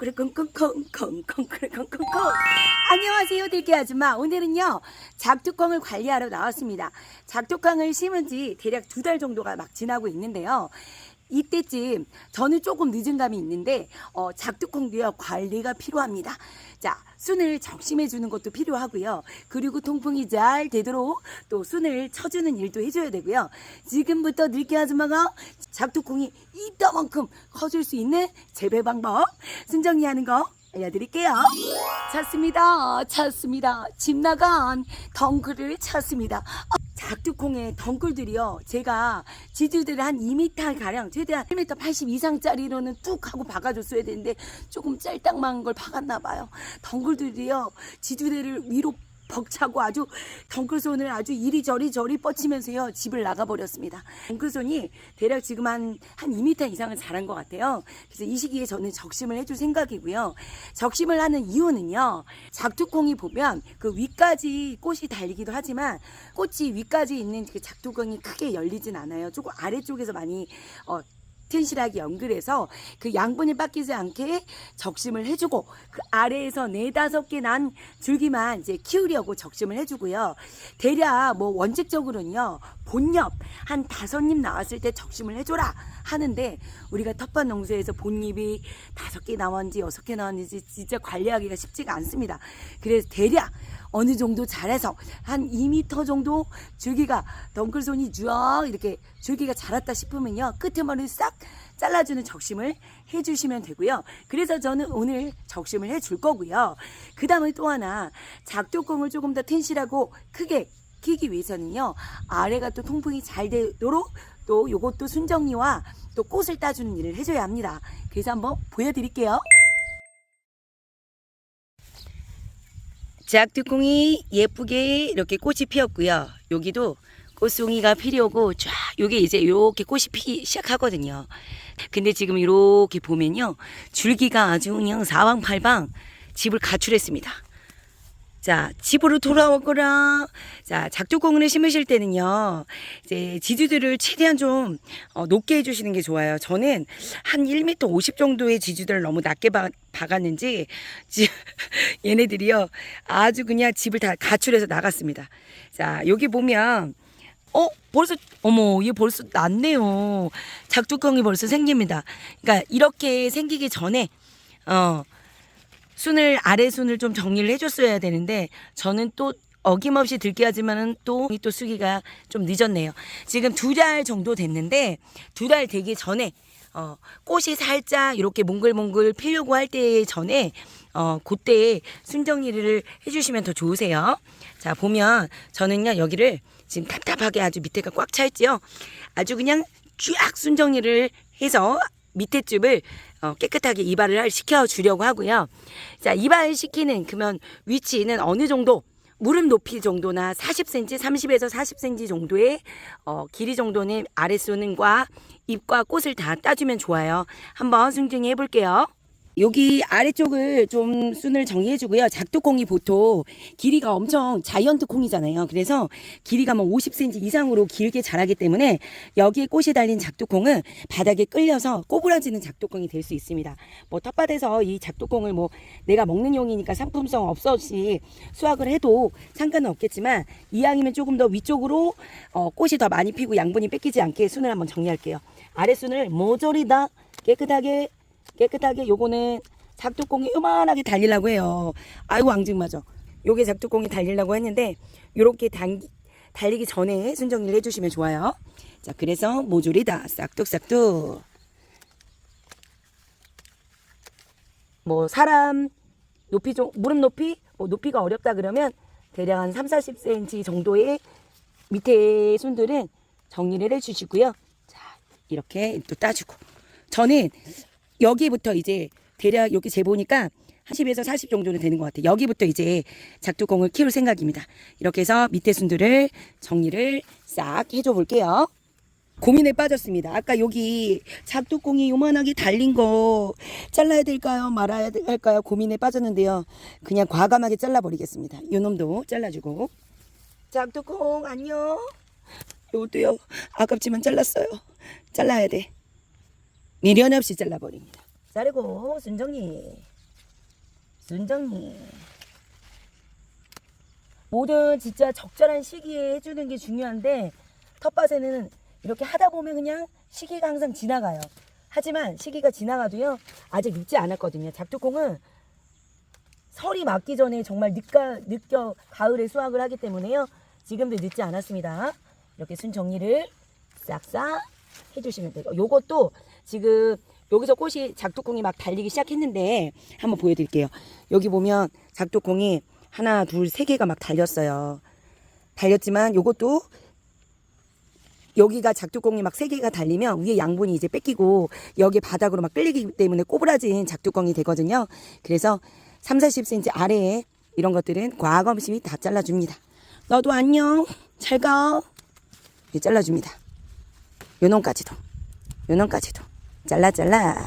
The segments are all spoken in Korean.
그래 컹컹컹 안녕하세요 들깨 아줌마. 오늘은요 작두콩을 관리하러 나왔습니다. 작두콩을 심은 지 대략 두 달 정도가 막 지나고 있는데요 이때쯤 저는 조금 늦은 감이 있는데 어, 작두콩도요 관리가 필요합니다. 자 순을 적심해 주는 것도 필요하고요. 그리고 통풍이 잘 되도록 또 순을 쳐주는 일도 해줘야 되고요. 지금부터 들깨 아줌마가 작두콩이 이따만큼 커질 수 있는 재배 방법 순정리하는 거 알려드릴게요. 찾습니다. 찾습니다. 집 나간 덩굴을 찾습니다. 아, 작두콩의 덩굴들이요. 제가 지주들을 한 2m 가량 최대한 1m 80 이상짜리로는 뚝 하고 박아줬어야 되는데 조금 짤딱만 걸 박았나 봐요. 덩굴들이요. 지주들을 위로 벅차고 아주 덩굴손을 아주 이리저리 저리 뻗치면서요 집을 나가버렸습니다. 덩굴손이 대략 지금 한, 한 2m 이상은 자란 것 같아요. 그래서 이 시기에 저는 적심을 해줄 생각이고요. 적심을 하는 이유는요. 작두콩이 보면 그 위까지 꽃이 달리기도 하지만 꽃이 위까지 있는 그 작두콩이 크게 열리진 않아요. 조금 아래쪽에서 많이 어, 튼실하게 연결해서 그 양분이 뺏기지 않게 적심을 해주고 그 아래에서 네 다섯 개 난 줄기만 이제 키우려고 적심을 해주고요. 대략 뭐 원칙적으로는요. 본엽 한 다섯 잎 나왔을 때 적심을 해줘라 하는데 우리가 텃밭 농사에서 본잎이 다섯 개 나왔는지 여섯 개 나왔는지 진짜 관리하기가 쉽지가 않습니다. 그래서 대략 어느 정도 잘해서 한 2m 정도 줄기가 덩굴손이 쭉 이렇게 줄기가 자랐다 싶으면요 끝에머리 싹 잘라주는 적심을 해주시면 되고요. 그래서 저는 오늘 적심을 해줄 거고요. 그 다음에 또 하나 작두콩을 조금 더 튼실하고 크게 키기 위해서는요 아래가 또 통풍이 잘 되도록 또 요것도 순정리와 또 꽃을 따주는 일을 해줘야 합니다. 그래서 한번 보여드릴게요. 작두콩이 예쁘게 이렇게 꽃이 피었고요. 여기도 꽃송이가 필요고 쫙 요게 이제 이렇게 꽃이 피 시작하거든요. 근데 지금 이렇게 보면요. 줄기가 아주 그냥 사방팔방 집을 가출했습니다. 자, 집으로 돌아오거라. 자, 작두콩을 심으실 때는요, 이제 지주들을 최대한 좀 어, 높게 해주시는 게 좋아요. 저는 한 1m 50 정도의 지주들을 너무 낮게 박, 박았는지, 지, 얘네들이요, 아주 그냥 집을 다 가출해서 나갔습니다. 자, 여기 보면, 어, 벌써, 어머, 얘 벌써 났네요. 작두콩이 벌써 생깁니다. 그러니까 이렇게 생기기 전에, 어, 순을 아래 순을 좀 정리를 해줬어야 되는데 저는 또 어김없이 들게 하지만은 또또 수기가 좀 늦었네요. 지금 두 달 정도 됐는데 두 달 되기 전에 어 꽃이 살짝 이렇게 몽글몽글 피려고 할 때 전에 어 그때 순 정리를 해주시면 더 좋으세요. 자 보면 저는요 여기를 지금 답답하게 아주 밑에가 꽉 차 있지요. 아주 그냥 쫙 순 정리를 해서 밑에 줍을 어, 깨끗하게 이발을 시켜 주려고 하고요. 자, 이발 시키는 그러면 위치는 어느 정도 무릎 높이 정도나 40cm, 30에서 40cm 정도의 어, 길이 정도는 아랫손과 잎과 꽃을 다 따주면 좋아요. 한번 승중해 볼게요. 여기 아래쪽을 좀 순을 정리해 주고요. 작두콩이 보통 길이가 엄청 자이언트 콩이잖아요. 그래서 길이가 뭐 50cm 이상으로 길게 자라기 때문에 여기에 꽃이 달린 작두콩은 바닥에 끌려서 꼬부라지는 작두콩이 될 수 있습니다. 뭐 텃밭에서 이 작두콩을 뭐 내가 먹는 용이니까 상품성 없었이 수확을 해도 상관은 없겠지만 이왕이면 조금 더 위쪽으로 어, 꽃이 더 많이 피고 양분이 뺏기지 않게 순을 한번 정리할게요. 아래 순을 모조리 다 깨끗하게 깨끗하게 요거는 작두콩이 요만하게 달리려고 해요. 아이고 앙증맞아. 요게 작두콩이 달리려고 했는데 요렇게 당, 달리기 전에 순정리를 해주시면 좋아요. 자 그래서 모조리 다 싹둑싹둑 뭐 사람 높이 좀 무릎 높이 뭐 높이가 어렵다 그러면 대략 한 3, 40cm 정도의 밑에 순들은 정리를 해주시고요. 자 이렇게 또 따주고 저는 여기부터 이제 대략 여기 재보니까 한 10에서 40 정도는 되는 것 같아요. 여기부터 이제 작두콩을 키울 생각입니다. 이렇게 해서 밑에 순들을 정리를 싹 해줘 볼게요. 고민에 빠졌습니다. 아까 여기 작두콩이 요만하게 달린 거 잘라야 될까요? 말아야 할까요? 고민에 빠졌는데요. 그냥 과감하게 잘라버리겠습니다. 요 놈도 잘라주고. 작두콩 안녕. 요것도요. 아깝지만 잘랐어요. 잘라야 돼. 미련 없이 잘라버립니다. 자르고 순정리 순정리 뭐든 진짜 적절한 시기에 해주는 게 중요한데 텃밭에는 이렇게 하다 보면 그냥 시기가 항상 지나가요. 하지만 시기가 지나가도요 아직 늦지 않았거든요. 작두콩은 설이 맞기 전에 정말 늦가, 늦겨 가을에 수확을 하기 때문에요. 지금도 늦지 않았습니다. 이렇게 순 정리를 싹싹 해주시면 돼요. 요것도 지금 여기서 꽃이 작두콩이 막 달리기 시작했는데 한번 보여드릴게요. 여기 보면 작두콩이 하나, 둘, 세 개가 막 달렸어요. 달렸지만 요것도 여기가 작두콩이 막 세 개가 달리면 위에 양분이 이제 뺏기고 여기 바닥으로 막 끌리기 때문에 꼬부라진 작두콩이 되거든요. 그래서 3, 40cm 아래에 이런 것들은 과감시 다 잘라줍니다. 너도 안녕. 잘 가. 잘라줍니다. 요놈까지도. 요놈까지도. 잘라 잘라.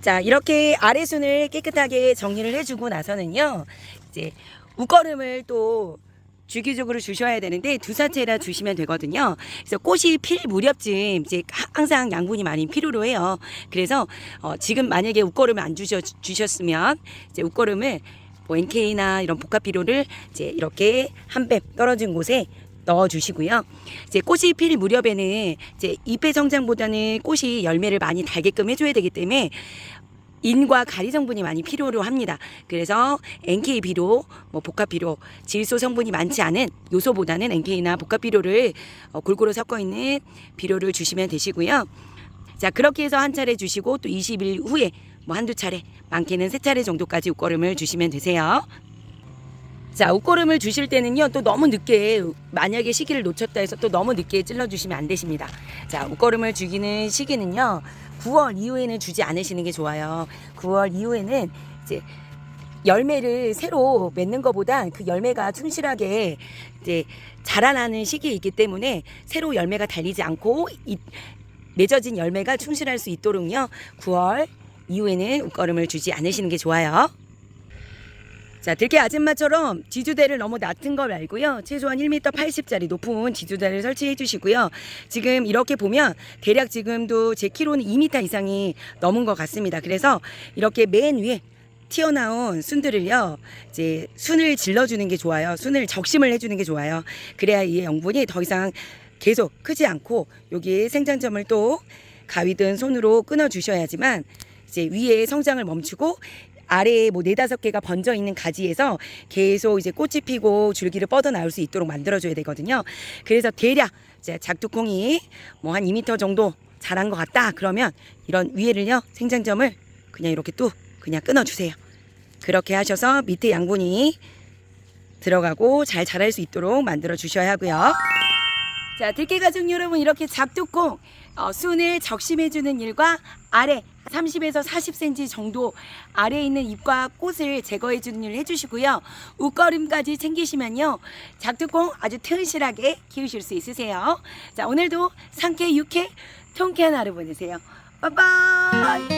자, 이렇게 아래순을 깨끗하게 정리를 해주고 나서는요, 이제 웃거름을 또 주기적으로 주셔야 되는데 두 사체라 주시면 되거든요. 그래서 꽃이 필 무렵쯤 이제 항상 양분이 많이 필요로 해요. 그래서 어, 지금 만약에 웃거름을 안 주셔, 주셨으면 이제 웃거름을 뭐 NK나 이런 복합 비료를 이제 이렇게 한 배 떨어진 곳에 넣어 주시고요. 이제 꽃이 필 무렵에는 이제 잎의 성장보다는 꽃이 열매를 많이 달게끔 해줘야 되기 때문에 인과 가리 성분이 많이 필요로 합니다. 그래서 NK 비료, 뭐 복합 비료, 질소 성분이 많지 않은 요소보다는 NK나 복합 비료를 어, 골고루 섞어 있는 비료를 주시면 되시고요. 자 그렇게 해서 한 차례 주시고 또 20일 후에 뭐 한두 차례, 많게는 세 차례 정도까지 웃거름을 주시면 되세요. 자, 웃거름을 주실 때는요, 또 너무 늦게, 만약에 시기를 놓쳤다 해서 또 너무 늦게 찔러주시면 안 되십니다. 자, 웃거름을 주기는 시기는요, 9월 이후에는 주지 않으시는 게 좋아요. 9월 이후에는 이제 열매를 새로 맺는 것보다 그 열매가 충실하게 이제 자라나는 시기에 있기 때문에 새로 열매가 달리지 않고 이, 맺어진 열매가 충실할 수 있도록요, 9월 이후에는 웃거름을 주지 않으시는 게 좋아요. 자, 들깨 아줌마처럼 지주대를 너무 낮은 걸 말고요. 최소한 1m 80짜리 높은 지주대를 설치해 주시고요. 지금 이렇게 보면 대략 지금도 제 키로는 2m 이상이 넘은 것 같습니다. 그래서 이렇게 맨 위에 튀어나온 순들을요, 이제 순을 질러주는 게 좋아요. 순을 적심을 해주는 게 좋아요. 그래야 이 영분이 더 이상 계속 크지 않고 여기 생장점을 또 가위든 손으로 끊어 주셔야지만 이제 위에 성장을 멈추고 아래에 뭐 네다섯 개가 번져 있는 가지에서 계속 이제 꽃이 피고 줄기를 뻗어 나올 수 있도록 만들어줘야 되거든요. 그래서 대략 이제 작두콩이 뭐 한 2m 정도 자란 것 같다. 그러면 이런 위에를요 생장점을 그냥 이렇게 뚝 그냥 끊어주세요. 그렇게 하셔서 밑에 양분이 들어가고 잘 자랄 수 있도록 만들어 주셔야 하고요. 자, 들깨 가족 여러분 이렇게 작두콩 어, 순을 적심해주는 일과 아래 30에서 40cm 정도 아래에 있는 잎과 꽃을 제거해 주는 일을 해주시고요. 웃거름까지 챙기시면요. 작두콩 아주 튼실하게 키우실 수 있으세요. 자, 오늘도 상쾌, 유쾌, 통쾌한 하루 보내세요. 빠빠이!